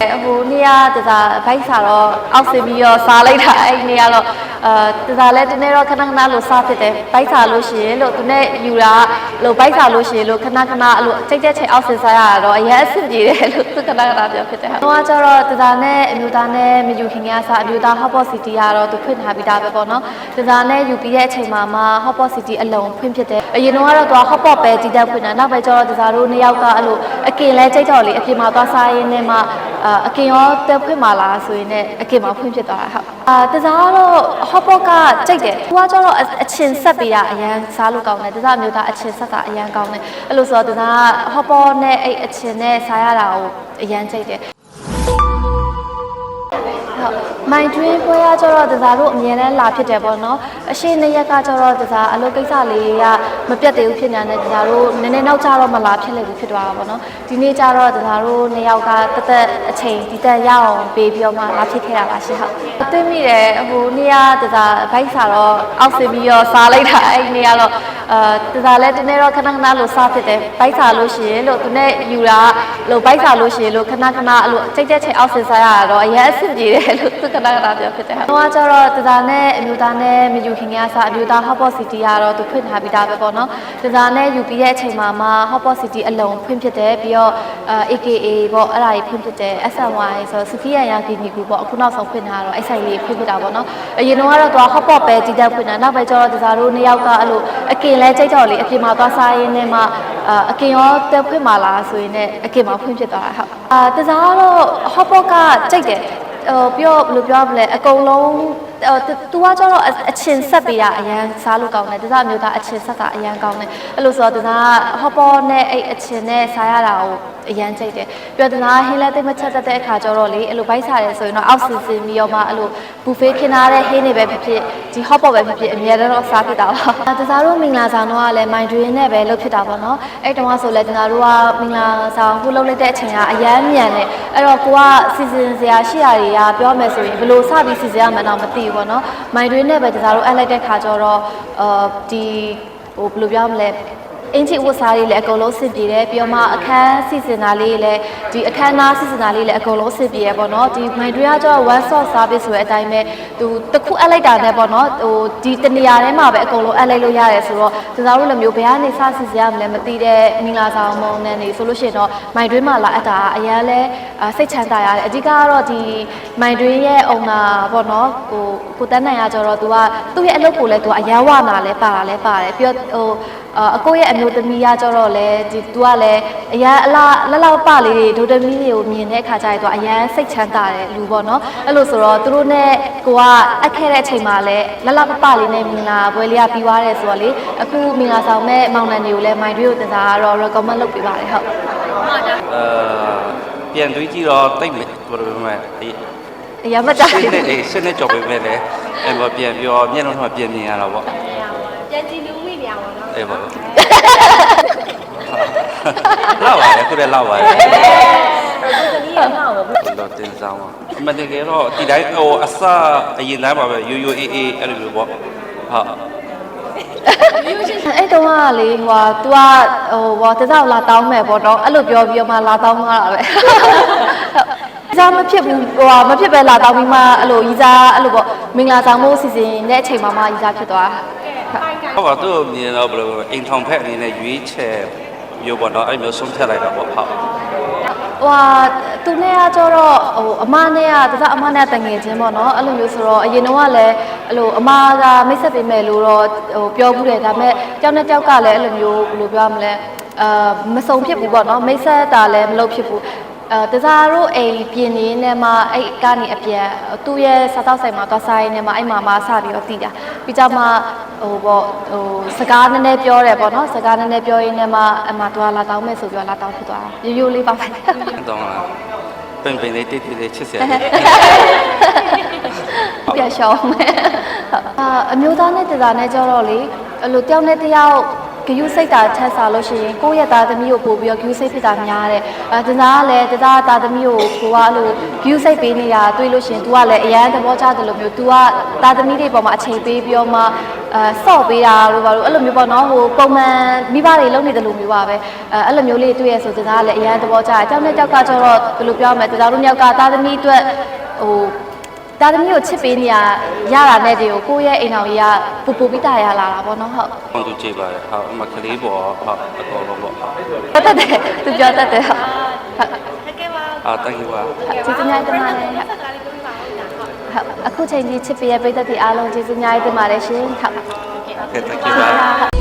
ဟိုနေ့ကတစားဘိုက်စာတော့အောက်ဆင်းပြီးတော့စားလိုက်တာအဲ့ဒီနေ့ကတော့အာတစားလဲဒီနေ့တော့ခဏခဏလို့စားဖြစ်တယ်ဘိုက်စာလို့ရှိရင်လို့သူနဲ့ယူတာလို့ဘိုက်စာလို့ရှိရင်လို့ခဏခဏအဲ့လိုစိတ်သက်ချိန်အောက်ဆင်းစားရတာတော့အရင်အဆင်ပြေတယ်လို့သူခဏခဏပြောဖြစ်တယ်။ဟိုကကျတော့တစားနဲ့အမျိုးသားနဲ့မယူခင်ကစားအမျိုးသား Hot Pot City ကတော့သူဖွင့်ထားပြီးသားပဲပေါ့နော်။တစားနဲ့ယူပြီးတဲ့အချိန်မှာမှ Hot Pot City အလုံးဖွင့်ဖြစ်တယ်။အရင်တော့ကတော့သူက Hot Pot ပဲကြီးတက်ဖွင့်တာနောက်ပဲကျတော့တစားတို့နှစ်ယောက်ကအဲ့လိုအကင်လဲကြိတ်တော့လေအပြင်မှာသွားစားရင်းနဲ့မှအာအကင်ရောတက်ဖွင့်มาလားဆိုရင်လည်းအကင်မှာဖွင့်ဖြစ်သွားတာဟုတ်အာတစားကတော့ hot pot ကကြိတ်တယ်သူကကျတော့အအချင်ဆက်ပေးတာအရန်စားလို့ကောင်းတယ်တစားမျိုးသားအချင်ဆက်တာအရန်ကောင်းတယ်အဲ့လိုဆိုတော့တစားက hot pot နဲ့အဲ့အချင်နဲ့စားရတာကိုအရန်ကြိတ်တယ် ဟုတ်မိုင်တွင်းပွဲရကျတော့တစားတို့အမြဲတမ်းလာဖြစ်တယ်ပေါ့နော်အရှိနှစ်ရက်ကကျတော့တစားအလုပ်ကိစ္စလေးကမပြတ်သေးဘူးဖြစ်နေတဲ့တစားတို့နည်းနည်းနောက်ကျတော့မလာဖြစ်လေဘူးဖြစ်သွားတာပေါ့နော်ဒီနေ့ကျတော့တစားတို့နှစ်ယောက်ကတသက်အချိန်ဒီတက်ရအောင်ပေးပြီးတော့မှလာဖြစ်ခဲ့တာပါရှင်ဟုတ်သိမိတယ်ဟိုနေ့ကတစားဘိုက်စာတော့အောက်ဆင်းပြီးတော့စားလိုက်တာအဲ့ဒီနေ့ကတော့အာတစားလဲဒီနေ့တော့ခဏခဏလို့စားဖြစ်တယ်ဘိုက်စာလို့ရှိရင်လို့သူနဲ့ယူတာလို့ဘိုက်စာလို့ရှိရင်လို့ခဏခဏအဲ့လိုစိတ်သက်ချိန်အောက်ဆင်းစားရတာတော့အရင်အဆင်ပြေတယ်လို့သူခဏခဏပြောဖြစ်တယ်။ဟိုကကျတော့တစားနဲ့အမျိုးသားနဲ့မယူခင်ကစားအမျိုးသား Hot Pot City ကတော့သူဖွင့်ထားပြီးသားပဲပေါ့နော်။တစားနဲ့ယူပြီးတဲ့အချိန်မှာမှ Hot Pot City အလုံးဖွင့်ဖြစ်တယ်ပြီးတော့အာ AKA ပေါ့အဲ့ဒါကြီးဖွင့်ဖြစ်တယ် SNY ဆိုတော့စဖီယာယာကီနီကူပေါ့အခုနောက်ဆုံးဖွင့်ထားတော့အဲ့ဆိုင်လေးဖွင့်ဖြစ်တာပေါ့နော်။အရင်တော့ကတော့သူက Hot Pot ပဲကြီးတက်ဖွင့်တာနောက်ပဲကျတော့တစားတို့နှစ်ယောက်ကအဲ့လိုအကင်လဲကြိတ်တော့လေအပြင်မှာသွားစားရင်းနဲ့မှအာအကင်ရောတက်ဖွင့်มาလားဆိုရင်လည်းအကင်မှာဖွင့်ဖြစ်သွားတာဟုတ်။အာတစားကတော့ Hot Pot ကကြိတ်တယ် ဟိုပြောဘယ်လိုပြောမလဲအကုန်လုံးဟို သူကကျတော့အချင်ဆက်ပေးတာအရန်စားလို့ကောင်းတယ်တစားမျိုးသားအချင်ဆက်တာအရန်ကောင်းတယ်အဲ့လိုဆိုတော့တစားဟော့ပေါ်နဲ့အဲ့အချင်နဲ့စားရတာကိုအရန်ကြိတ်တယ်ပြီးတော့တစားဟင်းလက်သိမချက်တတ်တဲ့အခါကျတော့လေအဲ့လိုဘိုက်စားတယ်ဆိုရင်တော့အောက်ဆင်ဆင်ပြီးတော့မှအဲ့လိုဘူဖေးခင်းထားတဲ့ဟင်းတွေပဲဖြစ်ဖြစ်ဒီဟော့ပေါ်ပဲဖြစ်ဖြစ်အများတော့စားဖြစ်တာပါတစားတို့မင်္ဂလာဆောင်တော့ကလည်းမိုင်တွင်နဲ့ပဲလုပ်ဖြစ်တာပေါ့နော်အဲ့တုန်းကဆိုလည်းတစားတို့ကမင်္ဂလာဆောင်ခုလုပ်လိုက်တဲ့အချိန်ကအရန်မြန်တယ်အဲ့တော့ကိုကစီစဉ်စရာရှိရာတွေကပြောမယ်ဆိုရင်ဘယ်လိုစပြီးစီစဉ်ရမှန်းတော့မသိဘူးပေါ့နော်မိုင်တွင်နဲ့ပဲတစားတို့အပ်လိုက်တဲ့ခါကျတော့အာဒီဟိုဘယ်လိုပြောမလဲ အင်ချီဝတ်စားလေးလည်းအကုန်လုံးဆင်ပြေတယ်ပြီးတော့မှအခန်းစီစဉ်တာလေးလည်းဒီအခန်းသားစီစဉ်တာလေးလည်းအကုန်လုံးဆင်ပြေရပေါ့နော်ဒီမိုင်တွေကကျတော့ one stop service ဆိုတဲ့အတိုင်းပဲသူတစ်ခုအပ်လိုက်တာနဲ့ပေါ့နော်ဟိုဒီတနေရာထဲမှာပဲအကုန်လုံးအပ်လိုက်လို့ရတယ်ဆိုတော့ကျစားတို့လည်းမျိုးဘယ်ကနေစစီစဉ်ရမလဲမသိတဲ့မင်္ဂလာဆောင်မုံနဲ့နေဆိုလို့ရှိရင်တော့မိုင်တွင်းမှာလာအပ်တာအရန်လဲအာစိတ်ချမ်းသာရတယ်အဓိကကတော့ဒီမိုင်တွင်းရဲ့အုံနာပေါ့နော်ဟိုကိုတန်းနိုင်ရကြတော့သူကသူ့ရဲ့အလုပ်ကိုလည်းသူကအရန်ဝနာလဲပါတာလဲပါတယ်ပြီးတော့ဟို အာအကိုရဲ့အမျိုးသမီးရကြတော့လေဒီ तू ကလည်းအရန်အလားလလောက်ပလေးတွေဒိုတမီးတွေကိုမြင်တဲ့အခါကျရင် तू အရန်စိတ်ချမ်းသာတဲ့လူပေါ့နော်အဲ့လိုဆိုတော့သူတို့နဲ့ကိုကအပ်ခဲ့တဲ့အချိန်မှာလည်းလလောက်ပလေးနဲ့မင်္ဂလာပွဲလေးကပြီးသွားတယ်ဆိုတော့လေအခုမင်္ဂလာဆောင်မဲ့မောင်နှံတွေကိုလည်းမိုင်တွေကိုတင်စားကတော့ recommend လုပ်ပေးပါတယ်ဟုတ်အဲပြန်တွေးကြည့်တော့တိတ်မဘယ်လိုပြောမလဲဒီအရန်မကြိုက်ရှင်းဘူးနေအေးရှင်းနေကြော်ပေးမယ်လေအဲမပြန်ပြောမျက်လုံးထဲမှာပြန်မြင်ရတာပေါ့ပြန်ကြည့်လူမိ နေရပါတော့အေးပေါ့လောက်ပါလေခုတည်းလောက်ပါလေဒီသမီးရမှာတော့တော့တင်ဆောင်ပါအမတကယ်တော့ဒီတိုင်းဟိုအစအရင်တိုင်းပါပဲရိုးရိုးအေးအေးအဲ့လိုမျိုးပေါ့ဟုတ်အဲ့တုန်းကလေဟိုဟာ तू ကဟိုဘောတစောက်လာတောင်းမယ်ပေါ့တော့အဲ့လိုပြောပြီးတော့မှလာတောင်းသွားတာပဲ။ဒါမဖြစ်ဘူးဟိုဟာမဖြစ်ပဲလာတောင်းပြီးမှအဲ့လိုရီစားအဲ့လိုပေါ့မင်္ဂလာဆောင်ဖို့စီစဉ်တဲ့အချိန်မှာမှရီစားဖြစ်သွားတာ။ ဟုတ်ပါသူ့မြင်တော့ဘယ်လိုအိမ်ထောင်ဖက်အနေနဲ့ရွေးချယ်မျိုးပေါ့နော်အဲ့မျိုးဆုံးဖြတ်လိုက်တာပေါ့ဟုတ်ဟိုဟာသူနဲ့ကကျတော့ဟိုအမနဲ့ကတခြားအမနဲ့တငယ်ချင်းပေါ့နော်အဲ့လိုမျိုးဆိုတော့အရင်တော့ကလည်းအဲ့လိုအမကမိတ်ဆက်ပေးမယ်လို့တော့ဟိုပြောဘူးတယ်ဒါပေမဲ့ကြောက်နဲ့ကြောက်ကလည်းအဲ့လိုမျိုးဘယ်လိုပြောရမလဲအာမစုံဖြစ်ဘူးပေါ့နော်မိတ်ဆက်တာလည်းမလုပ်ဖြစ်ဘူးအဲတစားတို့အိမ်ပြင်နေနေမှာအဲ့ကနေအပြန်သူ့ရဲ့စားတော့ဆိုင်မှာသွားစားရင်းနဲ့မှာအဲ့မှာမှစပြီးတော့တည်တာပြီးကြမှာ ဟိုပေါ့ဟိုစကားနည်းနည်းပြောတယ်ပေါ့နော်စကားနည်းနည်းပြောရင်းနဲ့မှအမှသူကလာတောင်းမယ်ဆိုပြီးတော့လာတောင်းဖြစ်သွားတာရိုးရိုးလေးပါပဲတော့လားပင်ပင်လေးတိတ်တိတ်လေးချစ်စရာလေးပြန်ရှောင်းမယ်အာအမျိုးသားနဲ့တသားနဲ့ကြတော့လေအဲ့လိုတယောက်နဲ့တယောက်ဂယုစိတ်တာထက်စားလို့ရှိရင်ကိုယ့်ရဲ့သားသမီးကိုပို့ပြီးတော့ဂယုစိတ်ဖြစ်တာများတယ်အဲတသားကလည်းတသားသားသမီးကိုကိုကအဲ့လိုဂယုစိတ်ပေးနေတာတွေ့လို့ရှိရင် तू ကလည်းအရန်သဘောကျတယ်လို့မျိုး तू ကသားသမီးတွေပေါ်မှာအချိန်ပေးပြီးတော့မှ အအဲဆော့ပေးတာလို့ပါလို့အဲ့လိုမျိုးပေါ့နော်ဟိုပုံမှန်မိဘတွေလုပ်နေတယ်လို့မျိုးပါပဲအဲအဲ့လိုမျိုးလေးတွေ့ရဆိုတစားကလည်းအရန်သဘောကျတယ်အကြောင်းနဲ့ကြောက်ကကျတော့ဘယ်လိုပြောရမလဲတစားတို့မြောက်ကသားသမီးအတွက်ဟိုသားသမီးကိုချစ်ပေးနေရရတာနဲ့ဒီကိုကိုယ့်ရဲ့အိမ်တော်ကြီးကပူပူပြီးတာရလာတာပေါ့နော်ဟုတ်။ဟောသူကြည့်ပါတယ်။ဟုတ်အမကလေးပေါ်ဟုတ်အကောင်လုံးပေါ့ဟုတ်ပြောတတ်တယ်သူပြောတတ်တယ်ဟုတ်ဟုတ်တကယ်ပါ။အာတန်ယူပါကျေးဇူးများတင်ပါတယ်ဟုတ်စကားလေးပြောပြပါဦးညာ ဟုတ်ဟုတ်အခုချိန်ကြီးချစ်ပေးရပိတ်သက်တွေအားလုံးကျေးဇူးများတင်ပါတယ်ရှင်ဟုတ်။ကဲတန်ယူပါ။